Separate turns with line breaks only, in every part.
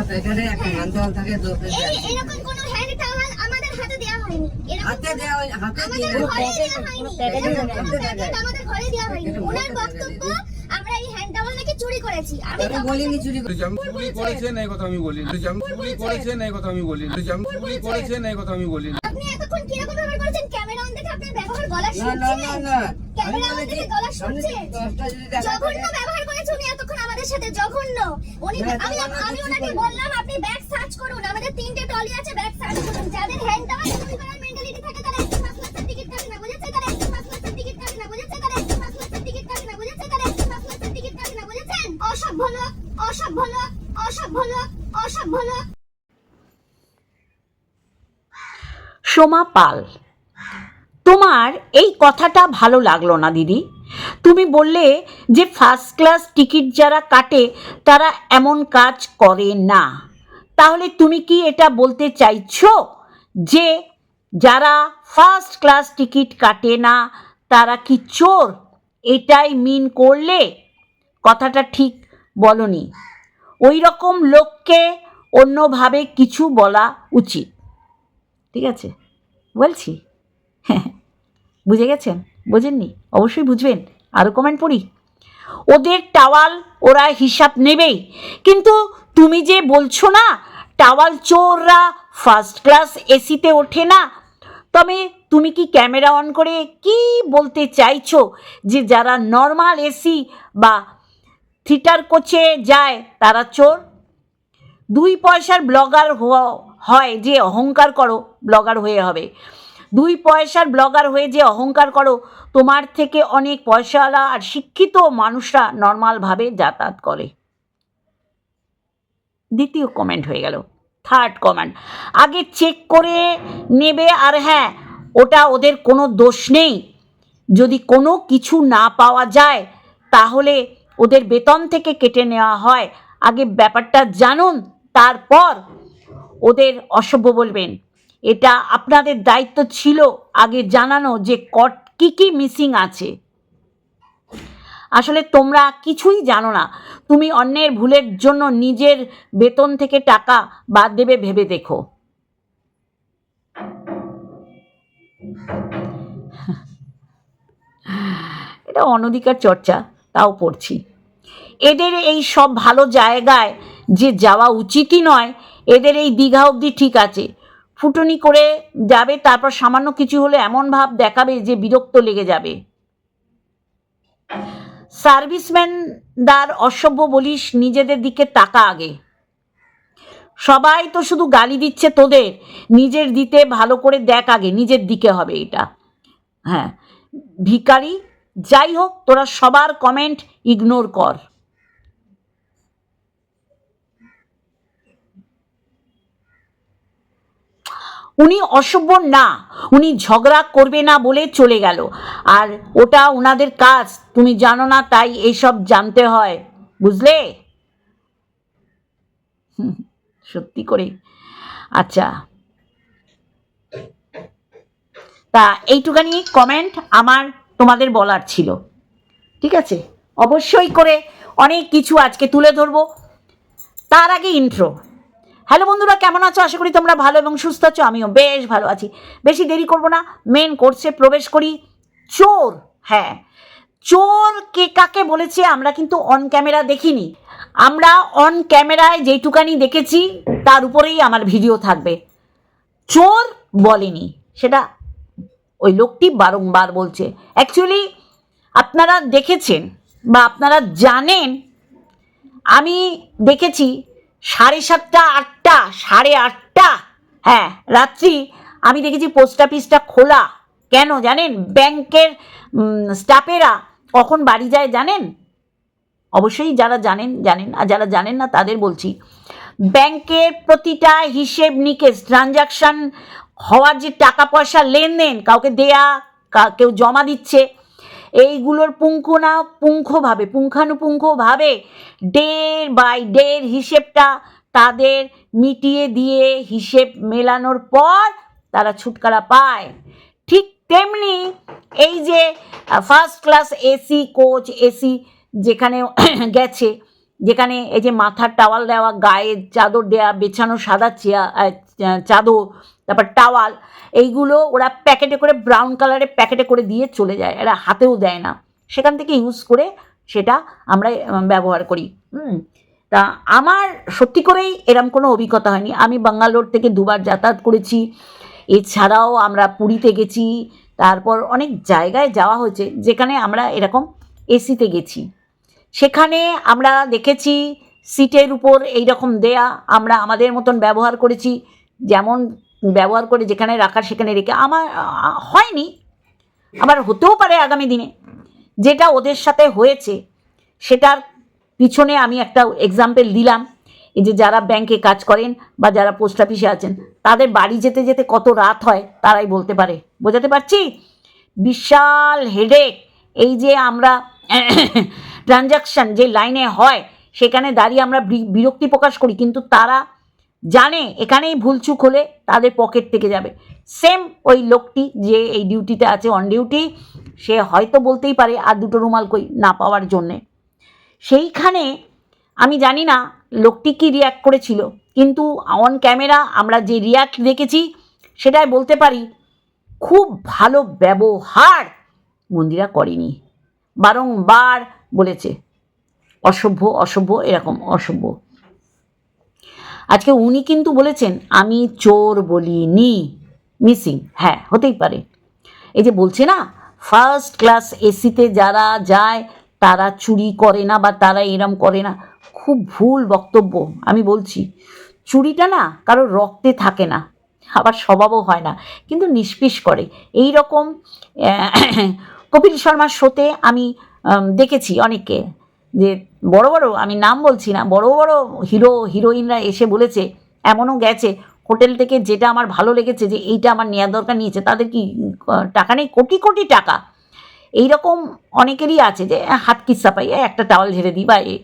একটা প্যাকেটে একটা হ্যান্ড টাওয়াল থাকে দু
এরকম কোনো হ্যান্ড টাওয়াল আমাদের হাতে দেওয়া হয়নি।
হাতে দেওয়া হাতে
আমাদের ঘরে দেওয়া হয়নি।
প্যাকেটে
কোনো
দেওয়া।
প্যাকেট আমাদের ঘরে দেওয়া হয়নি।
এটা
ওনার বক্তব্য আমরা এই হ্যান্ড টাওয়াল নাকি চুরি করেছি। আমি
আমি বলিনি চুরি করে
জাম চুরি করেছেন এই কথা আমি বলি জাম চুরি করেছেন এই কথা আমি বলি জাম চুরি করেছেন এই কথা আমি বলি
আপনি এতক্ষণ কীরকম ব্যবহার করেছেন? ক্যামেরা অন দেখে আপনার ব্যবহার গলা শুনছে
না না না।
ক্যামেরা অন দেখে গলা শুনছে
দশটা যদি দেখা
জঘন্য ব্যবহার করেছে উনি এতক্ষণ আমাদের সাথে জঘন্য। উনি আমি আমি
কিছু
ওনাকে বললাম আপনি ব্যাগ সার্চ করুন। আমাদের তিনটে টলি আছে ব্যাগ সার্চ করুন। যাদের হ্যান্ড টাওয়াল চুরি করার মেন্টালিটি থাকে তারা একটু পাঁচ লাখের টিকিট কাটে না বুঝেছে? তারা একটু পাঁচ লাখের টিকিট কাটে না বুঝেছে? তারা একটু পাঁচ লাখের টিকিট কাটে না বুঝেছে? তারা একটু পাঁচ লাখের টিকিট কাটে না বুঝেছেন? অসভ্য লোক অসভ্য লোক অসভ্য লোক অসভ্য লোক।
সোমা পাল। তোমার এই কথাটা ভালো লাগল না, দিদি। তুমি বললে যে ফার্স্ট ক্লাস টিকিট যারা কাটে, তারা এমন কাজ করে না। তাহলে তুমি কি এটা বলতে চাইছো যে যারা ফার্স্ট ক্লাস টিকিট কাটে না, তারা কি চোর? এটাই মিন করলে? কথাটা ঠিক বলনি। ওই রকম লোককে অন্যভাবে কিছু বলা উচিত। ঠিক আছে? বলছি? হ্যাঁ বুঝে গেছেন? বোঝেননি? অবশ্যই বুঝবেন। আরও কমেন্ট পড়ি। ওদের টাওয়াল ওরা হিসাব নেবেই। কিন্তু তুমি যে বলছো না, টাওয়াল চোররা ফার্স্ট ক্লাস এসিতে ওঠে না, তবে তুমি কি ক্যামেরা অন করে কি বলতে চাইছো যে যারা নর্মাল এসি বা থিয়েটার কোচে যায়, তারা চোর? দুই পয়সার ব্লগার হয় যে অহংকার করো ব্লগার হয়ে হবে। দুই পয়সার ব্লগার হয়ে যে অহংকার করো, তোমার থেকে অনেক পয়সাওয়ালা আর শিক্ষিত মানুষরা নর্মালভাবে যাতায়াত করে। দ্বিতীয় কমেন্ট হয়ে গেল। থার্ড কমেন্ট আগে চেক করে নেবে আর হ্যাঁ ওটা ওদের কোনো দোষ নেই। যদি কোনো কিছু না পাওয়া যায়, তাহলে ওদের বেতন থেকে কেটে নেওয়া হয়। আগে ব্যাপারটা জানুন, তারপর ওদের অসভ্য বলবেন। এটা আপনাদের দায়িত্ব ছিল আগে জানানো যে কট কী কী মিসিং আছে। আসলে তোমরা কিছুই জানো না। তুমি অন্যের ভুলের জন্য নিজের বেতন থেকে টাকা বাদ দেবে ভেবে দেখো। এটা অনধিকার চর্চা, তাও পড়ছি। এদের এই সব ভালো জায়গায় যে যাওয়া উচিতই নয়, এদের এই দীঘা অবধি ঠিক আছে। ফুটনি করে যাবে, তারপর সামান্য কিছু হলে এমন ভাব দেখাবে যে বিরক্ত লেগে যাবে। সার্ভিসম্যানদার অসভ্য বলিস, নিজেদের দিকে তাকা আগে। সবাই তো শুধু গালি দিচ্ছে তোদের, নিজের দিতে ভালো করে দেখ আগে, নিজের দিকে হবে এটা। হ্যাঁ ভিকারি যাই হোক, তোরা সবার কমেন্ট ইগনোর কর। উনি অসভ্য না, উনি ঝগড়া করবে না বলে চলে গেল। আর ওটা ওনাদের কাজ, তুমি জানো না তাই এইসব জানতে হয়, বুঝলে? সত্যি করে। আচ্ছা। তা এইটুখানি কমেন্ট আমার, তোমাদের বলার ছিল। ঠিক আছে? অবশ্যই করে অনেক কিছু আজকে তুলে ধরবো। তার আগে ইন্ট্রো হ্যালো বন্ধুরা, কেমন আছো? আশা করি তোমরা ভালো এবং সুস্থ আছো। আমিও বেশ ভালো আছি। বেশি দেরি করব না। মেন কোর্সে প্রবেশ করি। চোর হ্যাঁ। চোর কে কাকে বলেছে আমরা কিন্তু অন ক্যামেরা দেখিনি। আমরা অন ক্যামেরায় যেইটুকানি দেখেছি, তার উপরেই আমার ভিডিও থাকবে। চোর বলেনি। সেটা ওই লোকটি বারংবার বলছে। অ্যাকচুয়ালি আপনারা দেখেছেন বা আপনারা জানেন, আমি দেখেছি সাড়ে সাতটা, আটটা, সাড়ে আটটা। হ্যাঁ রাত্রি, আমি দেখেছি পোস্ট অফিসটা খোলা। কেন জানেন? ব্যাংকের স্টাফেরা কখন বাড়ি যায় জানেন? অবশ্যই যারা জানেন জানেন, আর যারা জানেন না তাদের বলছি, ব্যাংকের প্রতিটা হিসেব নিকেশ ট্রানজাকশান হওয়ার যে টাকা পয়সা লেনদেন, কাউকে দেয়া কেউ জমা দিচ্ছে এইগুলোর পুঙ্খনা পুঙ্খভাবে পুঙ্খানুপুঙ্খভাবে ডের বাই ডের হিসেবটা তাদের মিটিয়ে দিয়ে হিসেব মেলানোর পর তারা ছুটকারা পায়। ঠিক তেমনি এই যে first class AC coach AC যেখানে গেছে, যেখানে এই যে মাথার টাওয়াল দেওয়া, গায়ে চাদর দেওয়া বেছানো সাদা চেয়া চাদর তারপর টাওয়াল, এইগুলো ওরা প্যাকেটে করে ব্রাউন কালারের প্যাকেটে করে দিয়ে চলে যায়, এরা হাতেও দেয় না। সেখান থেকে ইউজ করে সেটা আমরা ব্যবহার করি। তা আমার সত্যি করেই এরম কোনো অভিজ্ঞতা হয়নি। আমি বাঙ্গালোর থেকে দুবার যাতায়াত করেছি। এছাড়াও আমরা পুরীতে গেছি, তারপর অনেক জায়গায় যাওয়া হয়েছে, যেখানে আমরা এরকম এসিতে গেছি। সেখানে আমরা দেখেছি সিটের উপর এই রকম দেয়া, আমরা আমাদের মতন ব্যবহার করেছি। যেমন ব্যবহার করে যেখানে রাখার সেখানে রেখে আমার, হয়নি। আবার হতেও পারে আগামী দিনে। যেটা ওদের সাথে হয়েছে, সেটার পিছনে আমি একটা এক্সাম্পল দিলাম। এই যে যারা ব্যাংকে কাজ করেন বা যারা পোস্ট অফিসে আছেন, তাদের বাড়ি যেতে যেতে কত রাত হয় তারাই বলতে পারে। বোঝাতে পারছি? বিশাল হেডেক এই যে আমরা ট্রানজাকশন যে লাইনে হয়, সেখানে দাঁড়িয়ে আমরা বিরক্তি প্রকাশ করি, কিন্তু তারা জানে, এখানেই ভুলচুক হলে তাদের পকেট থেকে যাবে। সেম ওই লোকটি যে এই ডিউটিতে আছে অন ডিউটি সে হয়তো বলতেই পারে, আর দুটো রুমাল কই? না পাওয়ার জন্যে। সেইখানে আমি জানি না লোকটি কি রিয়াক্ট করেছিল, কিন্তু অন ক্যামেরা আমরা যে রিয়াক্ট দেখেছি সেটাই বলতে পারি, খুব ভালো ব্যবহার মন্দিরা করেনি। বারংবার বলেছে, অসভ্য অসভ্য, এরকম অসভ্য। আজকে উনি কিন্তু বলেছেন, আমি চোর বলিনি। মিসিং হ্যাঁ হতেই পারে। এই যে বলছে না ফার্স্ট ক্লাস এসিতে যারা যায়, তারা চুরি করে না বা তারা এরম করে না। খুব ভুল বক্তব্য, আমি বলছি। চুরিটা না কারও রক্তে থাকে না, আবার স্বভাবও হয় না, কিন্তু নিষ্পিস করে। এই রকম কপিল শর্মার শোতে আমি দেখেছি অনেককে। যে বড় বড় আমি নাম বলছি না বড় বড় হিরো হিরোইনরা এসে বলেছে এমনও গেছে হোটেল থেকে যেটা আমার ভালো লেগেছে যে এইটা আমার নেওয়ার দরকার নিয়েছে তাদের কি টাকা নেই? কোটি কোটি টাকা। এই রকম অনেকেরই আছে যে আহ, হাত কিস্সা পাই একটা টাওয়াল ঝেড়ে দিই বা এ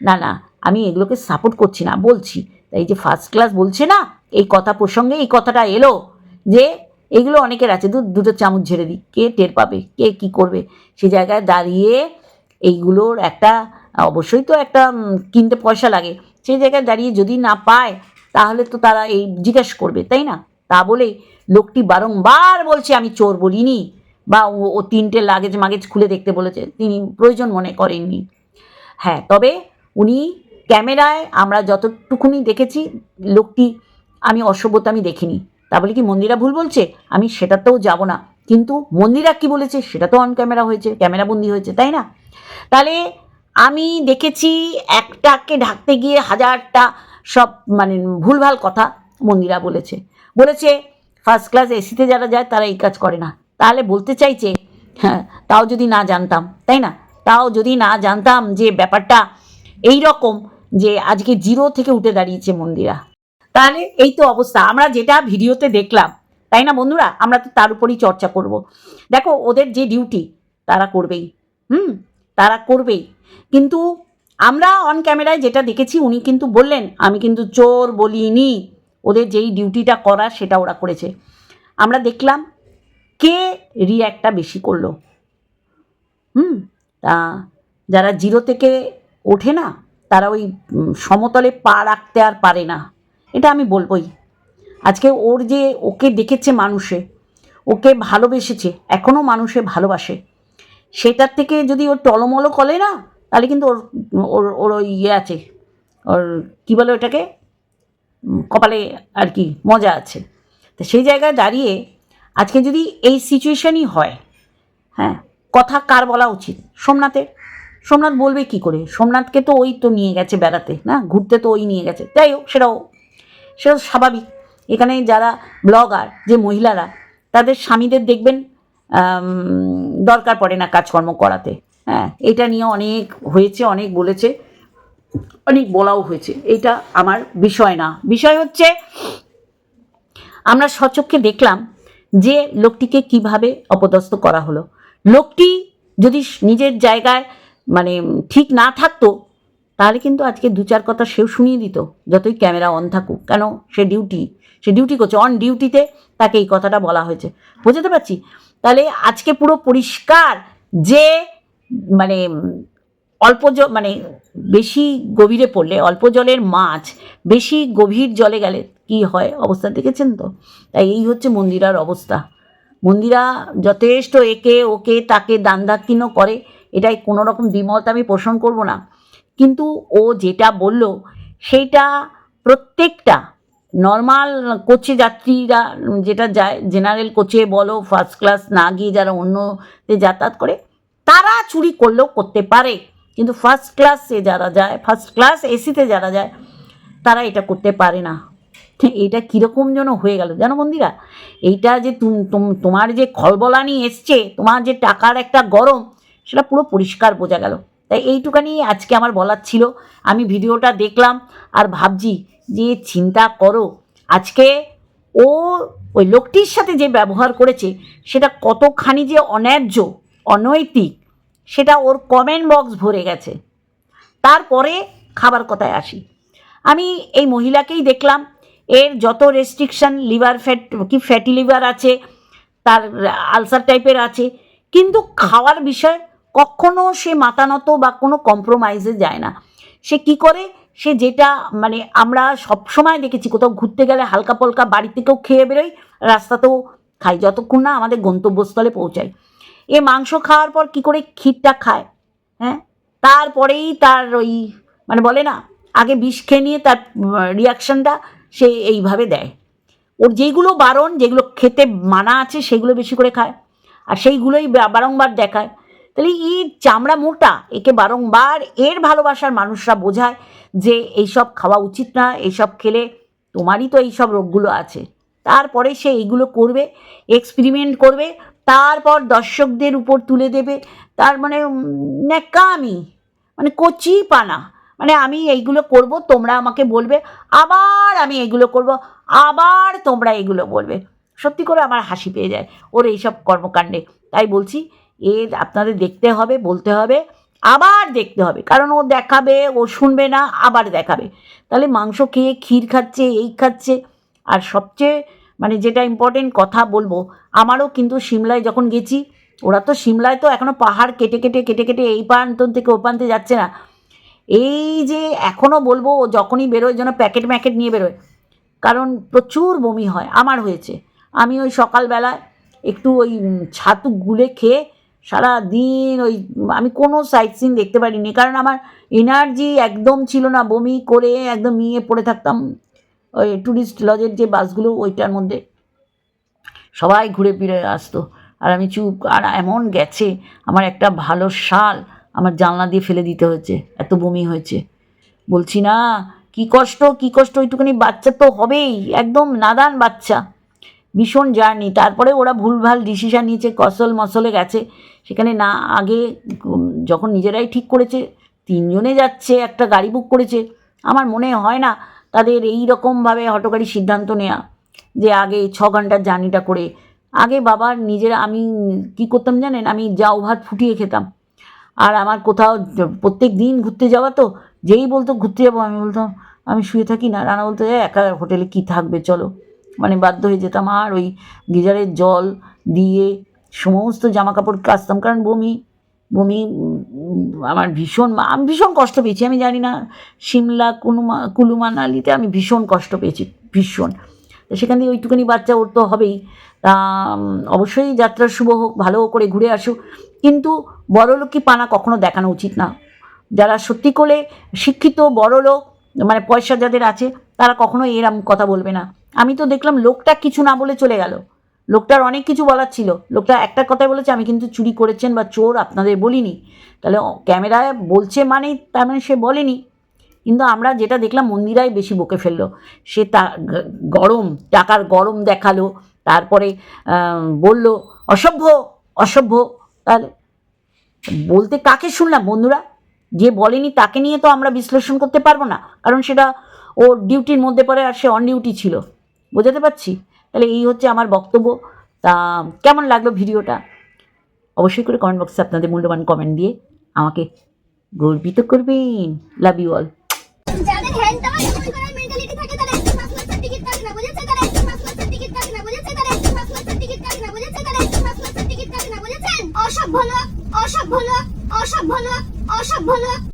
না না আমি এগুলোকে সাপোর্ট করছি না বলছি। তাই যে ফার্স্ট ক্লাস বলছে না এই কথা প্রসঙ্গে এই কথাটা এলো যে এগুলো অনেকের আছে দু দুটো চামচ ঝেড়ে দিই কে টের পাবে কে কি করবে? সে জায়গায় দাঁড়িয়ে এইগুলোর একটা, অবশ্যই তো একটা কিনতে পয়সা লাগে। সেই জায়গায় দাঁড়িয়ে যদি না পায়, তাহলে তো তারা এই জিজ্ঞেস করবে, তাই না? তা বলে লোকটি বারংবার বলছে, আমি চোর বলিনি। বা ও তিনটে লাগেজ মাগেজ খুলে দেখতে বলেছে, তিনি প্রয়োজন মনে করেননি। হ্যাঁ তবে উনি ক্যামেরায় আমরা যতটুকুনি দেখেছি, লোকটি, আমি অসভ্যতা আমি দেখিনি। তা বলে কি, মন্দিরা ভুল বলছে? আমি সেটাতেও যাব না। কিন্তু মন্দিরা কি বলেছে সেটা তো অন ক্যামেরা হয়েছে ক্যামেরা বন্দি হয়েছে, তাই না? তাহলে আমি দেখেছি একটাকে ঢাকতে গিয়ে হাজারটা সব মানে ভুলভাল কথা মন্দিরা বলেছে। বলেছে ফার্স্ট ক্লাস এসিতে যারা যায় তারা এই কাজ করে না। তাহলে বলতে চাইছে হ্যাঁ তাও যদি না জানতাম, তাই না? তাও যদি না জানতাম যে ব্যাপারটা এই রকম যে আজকে জিরো থেকে উঠে দাঁড়িয়েছে মন্দিরা। তাহলে এই তো অবস্থা। আমরা যেটা ভিডিওতে দেখলাম তাই না বন্ধুরা? আমরা তো তার উপরই চর্চা করব। দেখো, ওদের যে ডিউটি তারা করবেই। হুম? তারা করবেই। কিন্তু আমরা অন ক্যামেরায় যেটা দেখেছি, উনি কিন্তু বললেন, আমি কিন্তু চোর বলিনি। ওদের যেই ডিউটিটা করার, সেটা ওরা করেছে। আমরা দেখলাম, কে রিয়াক্টটা বেশি করল? হুম? তা যারা জিরো থেকে ওঠে না, তারা ওই সমতলে পা রাখতে আর পারে না। এটা আমি বলবই। আজকে ওর যে ওকে দেখেছে মানুষে, ওকে ভালোবেসেছে এখনও মানুষে ভালোবাসে, সেটার থেকে যদি ওর টলমলো করে না, তাহলে কিন্তু ওর ওর ওর ওই ইয়ে আছে, ওর কী বলে ওটাকে? কপালে আর কি মজা আছে। তো সেই জায়গায় দাঁড়িয়ে আজকে যদি এই সিচুয়েশানই হয় হ্যাঁ কথা কার বলা উচিত? সোমনাথের। সোমনাথ বলবে কি করে? সোমনাথকে তো ওই তো নিয়ে গেছে বেড়াতে, না? ঘুরতে তো ওই নিয়ে গেছে। যাই হোক, সেটাও সেটা স্বাভাবিক। এখানে যারা ব্লগার, যে মহিলারা, তাদের স্বামীদের দেখবেন দরকার পড়ে না কাজকর্ম করাতে। হ্যাঁ এটা নিয়ে অনেক হয়েছে, অনেক বলেছে, অনেক বলাও হয়েছে। এটা আমার বিষয় না। বিষয় হচ্ছে, আমরা সচক্ষে দেখলাম যে লোকটিকে কীভাবে অপদস্থ করা হলো। লোকটি যদি নিজের জায়গায় মানে ঠিক না থাকতো, তাহলে কিন্তু আজকে দু চার কথা সেও শুনিয়ে দিত, যতই ক্যামেরা অন থাকুক। কেন? সে ডিউটি। সে ডিউটি করছে অন ডিউটিতে তাকে এই কথাটা বলা হয়েছে। বুঝতে পারছি? তাহলে আজকে পুরো পরিষ্কার যে মানে অল্প মানে বেশি গভীরে পড়লে, অল্প জলের মাছ, বেশি গভীর জলে গেলে কি হয় অবস্থা দেখেছেন তো? তাই এই হচ্ছে মন্দিরার অবস্থা। মন্দিরা যথেষ্ট একে ওকে তাকে দান দাক্ষিণ্য করে, এটাই কোনো রকম দ্বিমত আমি পোষণ করব না। কিন্তু ও যেটা বলল সেইটা প্রত্যেকটা নর্মাল কোচে যাত্রীরা, যেটা যায় জেনারেল কোচে বলো ফার্স্ট ক্লাস না গিয়ে যারা অন্যতে যাতায়াত করে, তারা চুরি করলেও করতে পারে। কিন্তু ফার্স্ট ক্লাসে যারা যায় ফার্স্ট ক্লাস এসিতে যারা যায়, তারা এটা করতে পারে না। এটা কীরকম যেন হয়ে গেল। জানো বন্দিরা এইটা যে তুম- তুম- তোমার যে খলবলানি এসছে, তোমার যে টাকার একটা গরম, সেটা পুরো পরিষ্কার বোঝা গেল। তাই এইটুকানি আজকে আমার বলার ছিল। আমি ভিডিওটা দেখলাম আর ভাবছি যে চিন্তা করো, আজকে ও ওই লোকটির সাথে যে ব্যবহার করেছে, সেটা কতখানি যে অন্যায্য, অনৈতিক, সেটা ওর কমেন্ট বক্স ভরে গেছে। তারপরে খাবার কথায় আসি। আমি এই মহিলাকেই দেখলাম, এর যত রেস্ট্রিকশন লিভার ফ্যাট কি ফ্যাটি লিভার আছে, তার আলসার টাইপের আছে, কিন্তু খাওয়ার বিষয় কখনো সে মাতানত বা কোনো কম্প্রোমাইজে যায় না। সে কি করে? সে যেটা মানে আমরা সবসময় দেখেছি, কোথাও ঘুরতে গেলে হালকা পলকা বাড়ি থেকেও খেয়ে বেরোই, রাস্তাতেও খাই, যতক্ষণ না আমাদের গন্তব্যস্থলে পৌঁছাই এ মাংস খাওয়ার পর কি করে ক্ষীরটা খায়? হ্যাঁ? তারপরেই তার ওই মানে বলে না, আগে বিষ খেয়ে নিয়ে তার রিয়াকশনটা সে এইভাবে দেয়। ওর যেইগুলো বারণ, যেগুলো খেতে মানা আছে, সেগুলো বেশি করে খায়। আর সেইগুলোই বারংবার দেখায়। তাহলে এই চামড়া মোটা একে বারংবার এর ভালোবাসার মানুষরা বোঝায় যে এইসব খাওয়া উচিত না, এইসব খেলে তোমারই তো এইসব রোগগুলো আছে। তারপরে সে এইগুলো করবে এক্সপেরিমেন্ট করবে, তারপর দর্শকদের উপর তুলে দেবে, তার মানে ন্যাকামি মানে কচি পানা মানে আমি এইগুলো করব, তোমরা আমাকে বলবে, আবার আমি এইগুলো করব, আবার তোমরা এগুলো বলবে। সত্যি করে আমার হাসি পেয়ে যায়, ওর এইসব কর্মকাণ্ডে। তাই বলছি এর আপনাদের দেখতে হবে, বলতে হবে, আবার দেখতে হবে। কারণ ও দেখাবে, ও শুনবে না, আবার দেখাবে। তাহলে মাংস খেয়ে ক্ষীর খাচ্ছে, এই খাচ্ছে। আর সবচেয়ে মানে যেটা ইম্পর্টেন্ট কথা বলব, আমারও কিন্তু সিমলায় যখন গেছি, ওরা তো সিমলায় তো এখনও পাহাড় কেটে কেটে কেটে কেটে এই প্রান্ত থেকে ও প্রান্তে যাচ্ছে না। এই যে এখনও বলব, ও যখনই বেরোয় যেন প্যাকেট ম্যাকেট নিয়ে বেরোয়। কারণ প্রচুর বমি হয়, আমার হয়েছে। আমি ওই সকালবেলায় একটু ওই ছাতু গুলে খেয়ে সারা দিন ওই, আমি কোনো সাইট সিন দেখতে পারিনি। কারণ আমার এনার্জি একদম ছিল না, বমি করে একদম নিয়ে পড়ে থাকতাম। ওই ট্যুরিস্ট লজের যে বাসগুলো, ওইটার মধ্যে। সবাই ঘুরে ফিরে আসতো। আর আমি চুপ, আর এমন গেছে, আমার একটা ভালো শাল আমার জানলা দিয়ে ফেলে দিতে হয়েছে, এত বমি হয়েছে। বলছি, না, কি কষ্ট কি কষ্ট, ওইটুকুনি বাচ্চা তো হবেই, একদম নাদান বাচ্চা। ভীষণ জার্নি। তারপরে ওরা ভুলভাল ডিসিশান নিয়েছে, কসল মসলে গেছে। সেখানে না, আগে যখন নিজেরাই ঠিক করেছে, তিনজনে যাচ্ছে, একটা গাড়ি বুক করেছে। আমার মনে হয় না তাদের এই রকমভাবে হটকারী সিদ্ধান্ত নেওয়া যে আগে ছ ঘণ্টার জার্নিটা করে, আগে বাবার নিজেরা, আমি কি করতাম জানেন? আমি যাও ভাত ফুটিয়ে খেতাম। আর আমার কোথাও প্রত্যেক দিন ঘুরতে যাওয়া তো, যেই বলতো, ঘুরতে যাব? আমি বলতাম, আমি শুয়ে থাকি না। রানা বলতো, একা হোটেলে কি থাকবে? চলো। মানে বাধ্য হয়ে যেতাম। আর ওই গিজারের জল দিয়ে সমস্ত জামা কাপড় কাচতাম। কারণ বমি বমি আমার ভীষণ আমি ভীষণ কষ্ট পেয়েছি। আমি জানি না, সিমলা কুলুমা কুলু মানালিতে আমি ভীষণ কষ্ট পেয়েছি, ভীষণ। সেখান থেকে ওইটুকুনি বাচ্চা ওর তো হবেই। তা অবশ্যই যাত্রা শুভ হোক, ভালো করে ঘুরে আসুক। কিন্তু বড়লোকি পানা কখনো দেখানো উচিত না। যারা সত্যি করে শিক্ষিত বড় লোক মানে পয়সা যাদের আছে, তারা কখনো এরম কথা বলবে না। আমি তো দেখলাম লোকটা কিছু না বলে চলে গেল। লোকটার অনেক কিছু বলার ছিল। লোকটা একটা কথাই বলেছে, আমি কিন্তু চুরি করেছেন বা চোর, আপনাদের বলিনি। তাহলে ক্যামেরায় বলছে মানে তার মানে সে বলেনি। কিন্তু আমরা যেটা দেখলাম, মন্দিরাই বেশি বকে ফেলল। সে তা গরম, টাকার গরম দেখাল, তারপরে বলল, অসভ্য অসভ্য। তাহলে বলতে কাকে শুনলাম বন্ধুরা? যে বলেনি তাকে নিয়ে তো আমরা বিশ্লেষণ করতে পারব না। কারণ সেটা ওর ডিউটির মধ্যে পড়ে আর সে অন ডিউটি ছিল। বোঝাতে পারছি? তাহলে এই হচ্ছে আমার বক্তব্য। তা কেমন লাগল ভিডিওটা? অবশ্যই করে কমেন্ট বক্সে আপনাদের মূল্যবান কমেন্ট দিয়ে আমাকে গর্বিত করবেন। লাভ ইউ অল
অসভ্য লোক অসভ্য লোক অসভ্য লোক অসভ্য লোক